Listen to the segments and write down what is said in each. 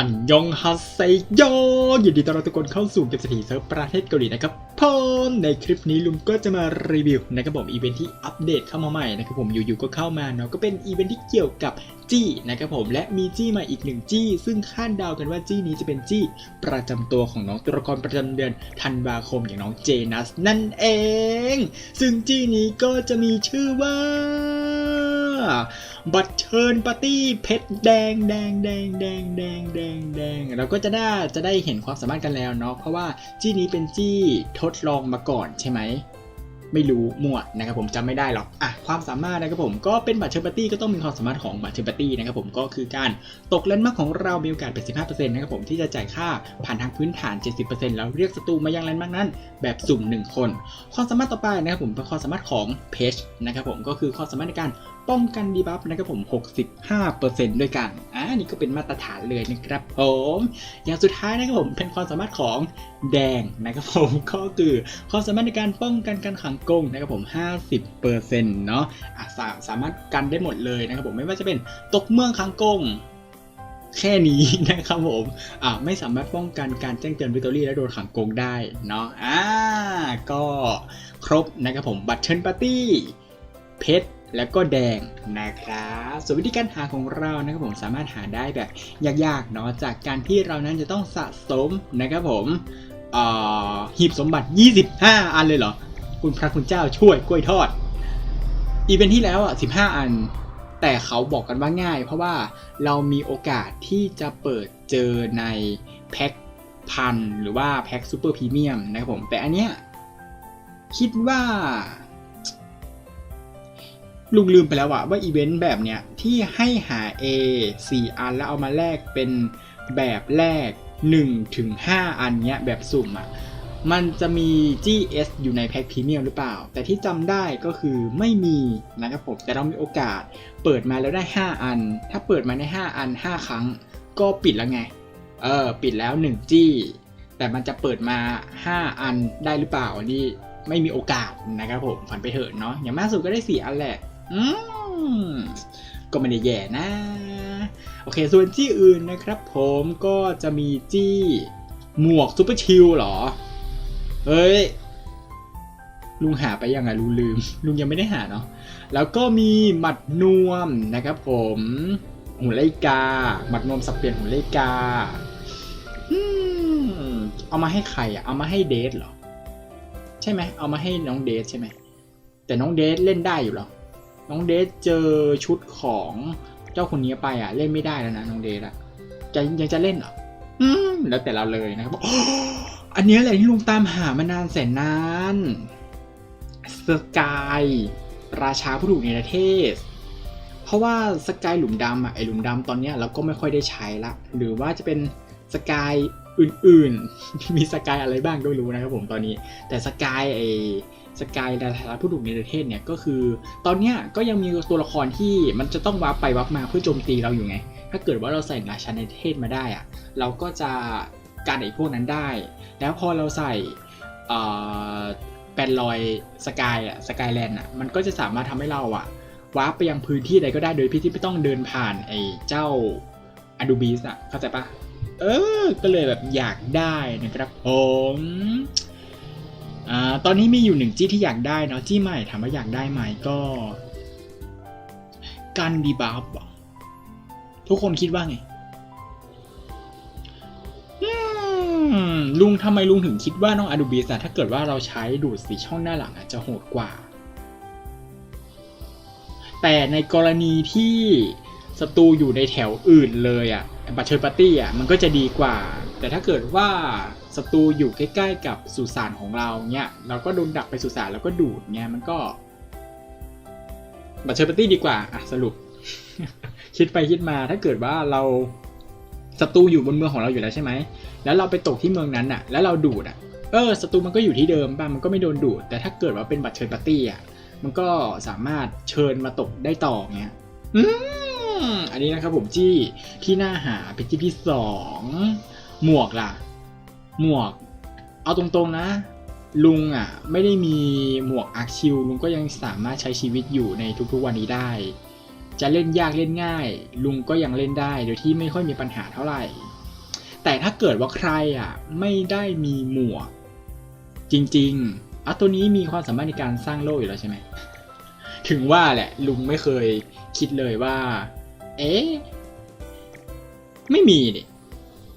อันยองฮัสเซโยยินดีต้อนรับทุกคนเข้าสู่เกมสถีเซิร์ฟประเทศเกาหลีนะครับผมในคลิปนี้ลุงก็จะมารีวิวนะครับผมอีเวนท์ที่อัปเดตเข้ามาใหม่นะครับผมอยู่ๆก็เข้ามาเนาะก็เป็นอีเวนท์ที่เกี่ยวกับจี้นะครับผมและมีจี้มาอีกหนึ่งจี้ ซึ่งคาดเดากันว่าจี้นี้จะเป็นจี้ประจำตัวของน้องตัวละครประจำเดือนธันวาคมอย่างน้องเจนัสนั่นเอง ซึ่งจี้นี้ก็จะมีชื่อว่า บัตรเชิญปาร์ตี้เพชรแดงแดงแดงแดงแดงแดงแดงเราก็จะได้จะได้เห็นความสามารถกันแล้วเนาะเพราะว่าจี้นี้เป็นจี้ทดลองมาก่อนใช่ไหมไม่รู้มั่วนะครับผมจำไม่ได้หรอกอะความสามารถนะครับผมก็เป็นบัตรเชิญปาร์ตี้ก็ต้องมีความสามารถของบัตรเชิญปาร์ตี้นะครับผมก็คือการตกเลนมาร์คของเรามีโอกาสเป็น15%นะครับผมที่จะจ่ายค่าผ่านทางพื้นฐาน 70%แล้วเรียกศัตรูมายังเลนมาร์คนั้น แบบสุ่ม 1 คน ความสามารถต่อไปนะครับผมเป็นความสามารถของเพจนะครับผมก็คือความสามารถในการ ป้องกันดีบัฟนะครับผม 65%ด้วยกันอ่านี่ก็เป็นมาตรฐานเลยนะครับผม อย่างสุดท้ายนะครับผมเป็นความสามารถของแดงนะครับผมก็คือความสามารถในการป้องกันการขังกงนะครับผม 50%เนาะะสาสามารถกันได้หมดเลยนะครับผมไม่ว่าจะเป็นตกเมืองขังกงแค่นี้นะครับผม อ่าไม่สามารถป้องกันการแจ้งเตือนวิตอรี่และโดนขังกงได้เนาะ อ่า ก็ครบนะครับผม บัตเชิญปาร์ตี้ เพชร แล้วก็แดงนะครับส่วนวิธีการหาของเรานะครับผมสามารถหาได้แบบยากๆเนาะจากการที่เรานั้นจะต้องสะสมนะครับผมหีบสมบัติ 25 อันเลยเหรอ คุณพระคุณเจ้าช่วยกล้วยทอด อีเวนท์ที่แล้วอะ 15 อัน แต่เขาบอกกันว่าง่าย เพราะว่าเรามีโอกาสที่จะเปิดเจอในแพ็คพันหรือว่าแพ็คซูเปอร์พรีเมียมนะครับผม แต่อันเนี้ยคิดว่า ลุงลืมไปแล้วอะว่าอีเวนต์แบบเนี้ยที่ให้หา A 4 อันแล้วเอามาแลกเป็นแบบแรก1ถึง5อันเนี้ยแบบสุ่มอะมันจะมี GS อยู่ในแพ็คพรีเมียมหรือเปล่า แต่ที่จำได้ก็คือไม่มีนะครับผม แต่เรามีโอกาสเปิดมาแล้วได้ 5 อัน ถ้าเปิดมาได้5อัน 5 ครั้ง ก็ปิดแล้วไง เออ ปิดแล้ว 1 จี้ แต่มันจะเปิดมา 5 อันได้หรือเปล่า อันนี้ไม่มีโอกาสนะครับผม ฝันไปเถอะเนาะ อย่างมากสุดก็ได้ 4 อันแหละ อืมก็ไม่ได้แย่นะ โอเค ส่วนจี้อื่นนะครับผมก็จะมีจี้หมวกซูเปอร์ชิลหรอเฮ้ย ลุงหาไปยังไงลุงลืม ลุงยังไม่ได้หาเนาะ แล้วก็มีหมัดนวมนะครับผมหุ่นไลกา หมัดนวมสับเปลี่ยนหุ่นไลกาอืมเอามาให้ใครอะเอามาให้เดทเหรอ ใช่ไหม เอามาให้น้องเดทใช่ไหม แต่น้องเดทเล่นได้อยู่หรอ น้องเดทเจอชุดของเจ้าคนนี้ไปอะ เล่นไม่ได้แล้วนะน้องเดทอะจะยังจะเล่นเหรออืมแล้วแต่เราเลยนะครับอันนี้แหละที่ลุงตามหามานานแสนนานสกายราชาผู้ถูกในประเทศ เพราะว่าสกายหลุมดำอะไอหลุมดำตอนเนี้ยเราก็ไม่ค่อยได้ใช้ละ หรือว่าจะเป็นสกาย อื่นๆ มีสกายอะไรบ้างก็ไม่รู้นะครับผมตอนนี้ แต่สกายไอสกายราชาผู้ถูกในประเทศเนี่ยก็คือ ตอนเนี้ยก็ยังมีตัวละครที่มันจะต้องวับไปวับมาเพื่อโจมตีเราอยู่ไง ถ้าเกิดว่าเราใส่ราชาในประเทศมาได้อะเราก็จะการไอพวกนั้นได้ แล้วพอเราใส่เอ่อแปนลอยสกายอะสกายแลนด์อะมันก็จะสามารถทำให้เราอะวาร์ปไปยังพื้นที่ใดก็ได้โดยที่ไม่ต้องเดินผ่านไอ้เจ้าอดูบิสอะเข้าใจปะ เออ ก็เลยแบบอยากได้นะครับผมอ่าตอนนี้มีอยู่หนึ่งจี้ที่อยากได้เนาะจี้ใหม่ถามว่าอยากได้ไหมก็กันดีบัฟทุกคนคิดว่าไงลุงทำไมลุงถึงคิดว่าน้องอดูบิสอะถ้าเกิดว่าเราใช้ดูดสีช่องหน้าหลังอะจะโหดกว่า แต่ในกรณีที่ศัตรูอยู่ในแถวอื่นเลยอะ บัตเชิญปาร์ตี้อะมันก็จะดีกว่า แต่ถ้าเกิดว่าศัตรูอยู่ใกล้ๆกับสุสานของเราเนี่ยเราก็โดนดักไปสุสานแล้วก็ดูดเนี่ยมันก็บัตเชิญปาร์ตี้ดีกว่าอะสรุป คิดไปคิดมาถ้าเกิดว่าเราศัตรูอยู่บนเมืองของเราอยู่แล้วใช่ไหม แล้วเราไปตกที่เมืองนั้นอะ แล้วเราดูดอะ เออ ศัตรูมันก็อยู่ที่เดิมบ้าง มันก็ไม่โดนดูด แต่ถ้าเกิดว่าเป็นบัตรเชิญปาร์ตี้อะ มันก็สามารถเชิญมาตกได้ต่อเงี้ย อืม อันนี้นะครับผมจี้ที่น่าหาเป็นจี้ที่สองหมวกล่ะ หมวก เอาตรงๆนะ ลุงอะ ไม่ได้มีหมวกอาร์คิวลุงก็ยังสามารถใช้ชีวิตอยู่ในทุกๆวันนี้ได้ จะเล่นยากเล่นง่าย ลุงก็ยังเล่นได้โดยที่ไม่ค่อยมีปัญหาเท่าไหร่ แต่ถ้าเกิดว่าใครอะ ไม่ได้มีหมวก จริงๆอะตัวนี้มีความสามารถในการสร้างโลกอยู่แล้วใช่ไหมถึงว่าแหละลุงไม่เคยคิดเลยว่า เอ๊ะไม่มีนี่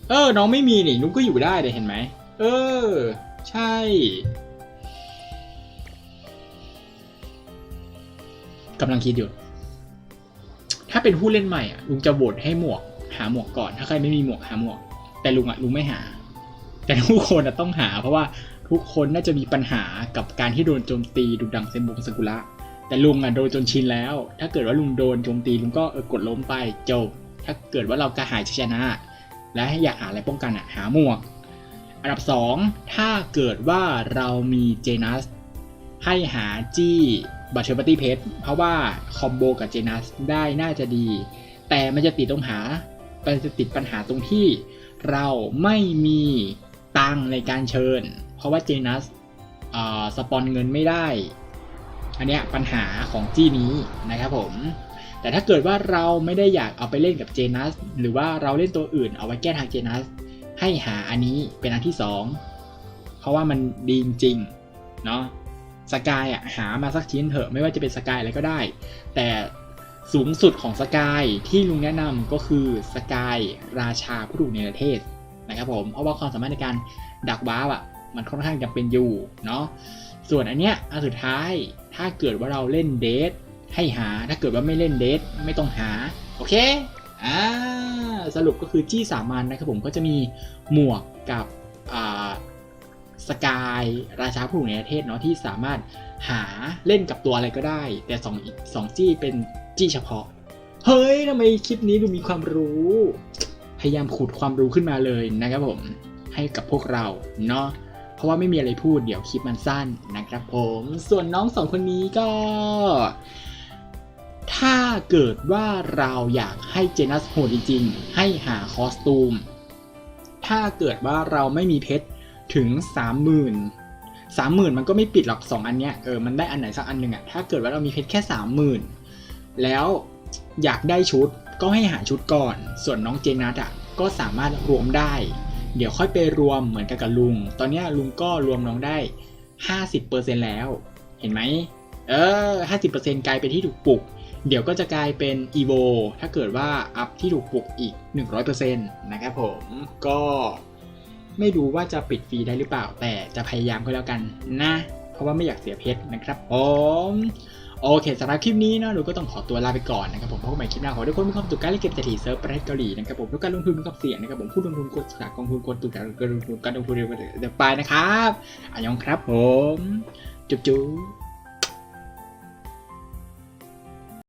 เออ น้องไม่มีนี่นุ๊กก็อยู่ได้เลยเห็นไหม เออ ใช่ กำลังคิดอยู่ ถ้าเป็นผู้เล่นใหม่อะ ลุงจะโหวตให้หมวก หาหมวกก่อน ถ้าใครไม่มีหมวกหาหมวก แต่ลุงอะลุงไม่หา แต่ทุกคนอะต้องหา เพราะว่าทุกคนน่าจะมีปัญหากับการที่โดนโจมตีดุดังเซนบุงสกุระ แต่ลุงอะโดนจนชินแล้ว ถ้าเกิดว่าลุงโดนโจมตีลุงก็เออกดล้มไปจบ ถ้าเกิดว่าเรากระหายชนะ และอยากหาอะไรป้องกันอะหาหมวก อันดับ 2 ถ้าเกิดว่าเรามีเจนัสให้หาจี้บัตเทอร์บัตตี้เพชรเพราะว่าคอมโบกับเจนัสได้น่าจะดี แต่มันจะติดตรงหามันจะติดปัญหาตรงที่เราไม่มีตังในการเชิญ เพราะว่าเจนัสอ่าสปอนเงินไม่ได้ อันเนี้ยปัญหาของจี้นี้นะครับผมแต่ถ้าเกิดว่าเราไม่ได้อยากเอาไปเล่นกับเจนัสหรือว่าเราเล่นตัวอื่นเอาไว้แก้ทางเจนัสให้หาอันนี้เป็นอันที่สองเพราะว่ามันดีจริงเนาะสกายอะหามาสักชิ้นเถอะไม่ว่าจะเป็นสกายอะไรก็ได้ แต่สูงสุดของสกายที่ลุงแนะนำก็คือสกายราชาผู้ถูกในประเทศนะครับผมเพราะว่าความสามารถในการดักว้าวอะมันค่อนข้างจำเป็นอยู่เนาะส่วนอันเนี้ยอันสุดท้าย ถ้าเกิดว่าเราเล่นเดทให้หา ถ้าเกิดว่าไม่เล่นเดทไม่ต้องหา โอเค อ่า สรุปก็คือจี้สามัญนะครับผมก็จะมีหมวกกับอ่าสกายราชาผู้ถูกในประเทศเนาะที่สามารถหาเล่นกับตัวอะไรก็ได้ แต่สองสองจี้เป็นจี้เฉพาะ เฮ้ยทำไมคลิปนี้ดูมีความรู้ พยายามขุดความรู้ขึ้นมาเลยนะครับผม ให้กับพวกเราเนาะ ราะว่าไม่มีอะไรพูดเดี๋ยวคลิปมันสั้นนะครับผม ส่วนน้องสองคนนี้ก็ ถ้าเกิดว่าเราอยากให้เจนัสโหดจริงๆ ให้หาคอสตูม ถ้าเกิดว่าเราไม่มีเพชรถึง 30,000 30,000มันก็ไม่ปิดหรอก2อันเนี้ยเออมันได้อันไหนสักอันหนึ่งอะถ้าเกิดว่าเรามีเพชรแค่30,000แล้วอยากได้ชุดก็ให้หาชุดก่อน ส่วนน้องเจนัสอะก็สามารถรวมได้ เดี๋ยวค่อยไปรวมเหมือนกันกับลุง ตอนนี้ลุงก็รวมน้องได้ 50%แล้ว เห็นไหมเออ 50%กลายเป็นที่ถูกปลุก เดี๋ยวก็จะกลายเป็น EVO ถ้าเกิดว่าอัพที่ถูกปลุกอีก 100%นะครับผม ก็ไม่รู้ว่าจะปิดฟรีได้หรือเปล่า แต่จะพยายามก็แล้วกันนะ เพราะว่าไม่อยากเสียเพชรนะครับผม โอเคสำหรับคลิปนี้เนาะหนูก็ต้องขอตัวลาไปก่อนนะครับผมพบกันใหม่คลิปหน้าขอให้ทุกคนมีความสุขการเล่นเกมเศรษฐีเซิร์ฟประเทศเกาหลีนะครับผมทุกการลงทุนมีความเสี่ยงนะครับผมผู้ลงทุนกดสลากกองทุนกดตุนการลงทุนการลงทุนเดี๋ยวไปนะครับอายองครับผมจุ๊บจุ๊บ